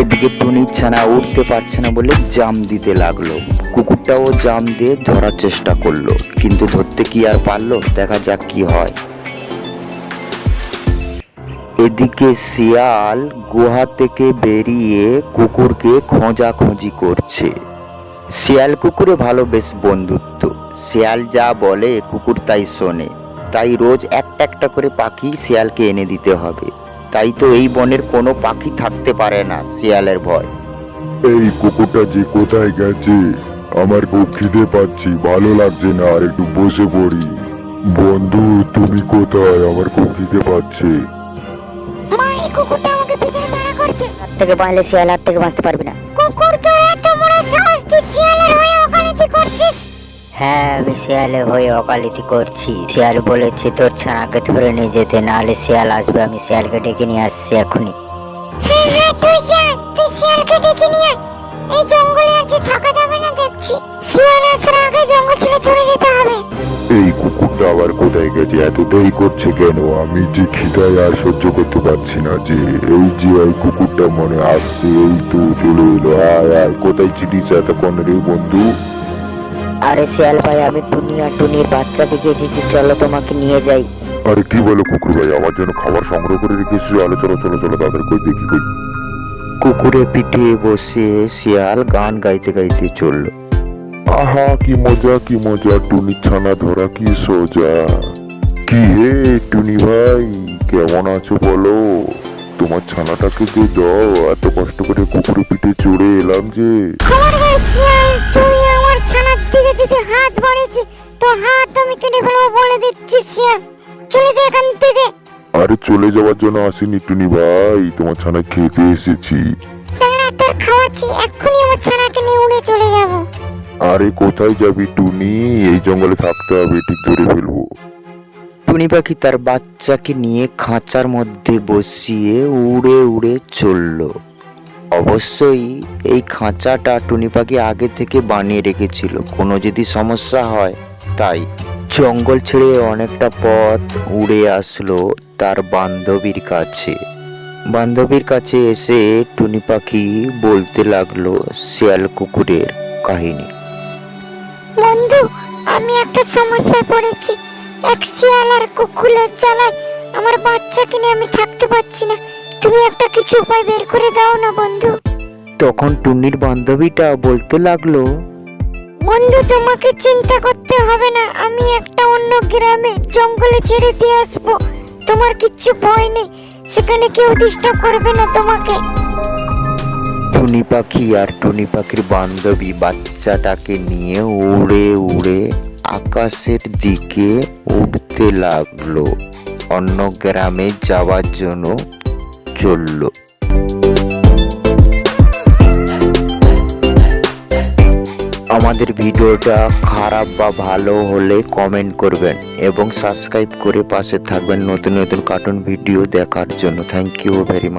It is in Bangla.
এদিকে টুনির ছানা উঠতে পারছে না বলে জাম দিতে লাগল। কুকুরটাও জাম দিয়ে ধরার চেষ্টা করল, কিন্তু ধরতে কি আর পারল? দেখা যাক কি হয়। এদিকে শিয়াল গুহা থেকে বেরিয়ে কুকুরকে খোঁজাখুঁজি করছে। শিয়াল কুকুরে ভালো বেশ বন্ধুত্ব। শিয়াল যা বলে, কুকুর তাই শোনে। তাই রোজ একটা একটা করে পাখি শিয়ালকে এনে দিতে হবে। তাই তো এই বনের কোনো পাখি থাকতে পারে না শিয়ালের ভয়। এই কুকুরটা যে কোথায় গেছে আমার খুব খিদে পাচ্ছি ভালো লাগছে না আর একটু বসে পড়ি। বন্ধু তুমি কোথায়? আমার খুব খিদে পাচ্ছে। মা এই কুকুরটা আমাকে পিছনে তাড়া করছে। থেকে বাঁচলে শিয়াল হাত থেকে বাঁচতে পারবি না। কুকুর তোর এত বড় সাহস তুই হ্যাঁ আমি শিয়ালে হয়ে অকালিতি করছি। শিয়াল বলেছে তোর ছানাকে ধরে নিয়ে যেতে নাহলে শিয়াল আসবে। আমি শিয়ালকে ডেকে নিয়ে আসছি এখনই। হ্যাঁ হ্যাঁ তুই যাস তুই শিয়ালকে ডেকে নিয়ে? এই জঙ্গলে আর যে থাকা যাবে না দেখছি। শিয়াল আসার আগে জঙ্গল ছেড়ে চলে যেতে হবে। এই কুকুরটা আবার কোথায় গেছে? এত দেরি করছে কেন? আমি যে খিদায় আর সহ্য করতে পারছি না যে এই যে এই কুকুরটা মনে আসছে এই তো চলে এলো। আয় আয় কোথায় ছিটিস এতক্ষণ রে বন্ধু? আরে শিয়াল ভাই আমি টুনি আর টুনির বাচ্চা দেখে এসেছি। চলো তোমাকে নিয়ে যাই। আরে কি বলো কুকুর ভাই আমার জন্য খাবার সংগ্রহ করে রেখেছি আলো চলো চলো চলো তাদের কই দেখি কই? কুকুরে পিঠে বসে শিয়াল গান গাইতে গাইতে চলল। আহা কি মজা কি মজা টুনি ছানা ধরা কি সোজা। কি হে টুনি ভাই কেমন আছো বলো? তোমার ছানাটাকে যে দাও এত কষ্ট করে কুকুরে পিঠে চড়ে এলাম যে। ছানার দিকে যদি হাত বাড়িয়েছি তোর হাত আমি কেটে ফেলব বলে দিচ্ছি শিয়াল। চলে যা এখান থেকে। আরে চলে যাওয়ার জন্য আসিনি টুনি ভাই তোমার ছানা খেতে এসেছি। তোর খাওয়াচ্ছি এক্ষুনি আমার ছানাকে নিয়ে উড়ে চলে যাব। আরে কোথায় যাবি টুনি? এই জঙ্গলে থাকতে হবে ঠিক ধরে ফেলব। টুনি পাখি তার বাচ্চাকে নিয়ে খাঁচার মধ্যে বসিয়ে উড়ে উড়ে চলল। অবশ্যই এই খাঁচাটা টুনি পাখি আগে থেকে বানিয়ে রেখেছিল। কোনো যদি সমস্যা হয়, তাই। জঙ্গল ছেড়ে অনেকটা পথ উড়ে আসলো তার বান্ধবীর কাছে। বান্ধবীর কাছে এসে টুনি পাখি বলতে লাগল শিয়াল কুকুরের কাহিনী। বন্ধু, আমি একটা সমস্যায় পড়েছি। এক শিয়াল আর কুকুরের জ্বালায় আমার বাচ্চাকে নিয়ে আমি থাকতে পারছি না। তুমি একটা কিছু উপায় বের করে দাও না বন্ধু। তখন টুনির বান্ধবীটা বলতে লাগল বন্ধু তোমাকে চিন্তা করতে হবে না আমি একটা অন্য গ্রামে জঙ্গলে ছেড়ে দিয়ে আসব। তোমার কিচ্ছু ভয় নেই সেখানে কেউ ডিস্টার্ব করবে না তোমাকে। টুনি পাখি আর টুনি পাখির বান্ধবী বাচ্চাটাকে নিয়ে উড়ে উড়ে আকাশের দিকে উঠতে লাগল। অন্য গ্রামে যাওয়ার জন্য চলল। আমাদের ভিডিওটা খারাপ বা ভালো হলে কমেন্ট করবেন এবং সাবস্ক্রাইব করে পাশে থাকবেন নতুন নতুন কার্টুন ভিডিও দেখার জন্য। Thank you very much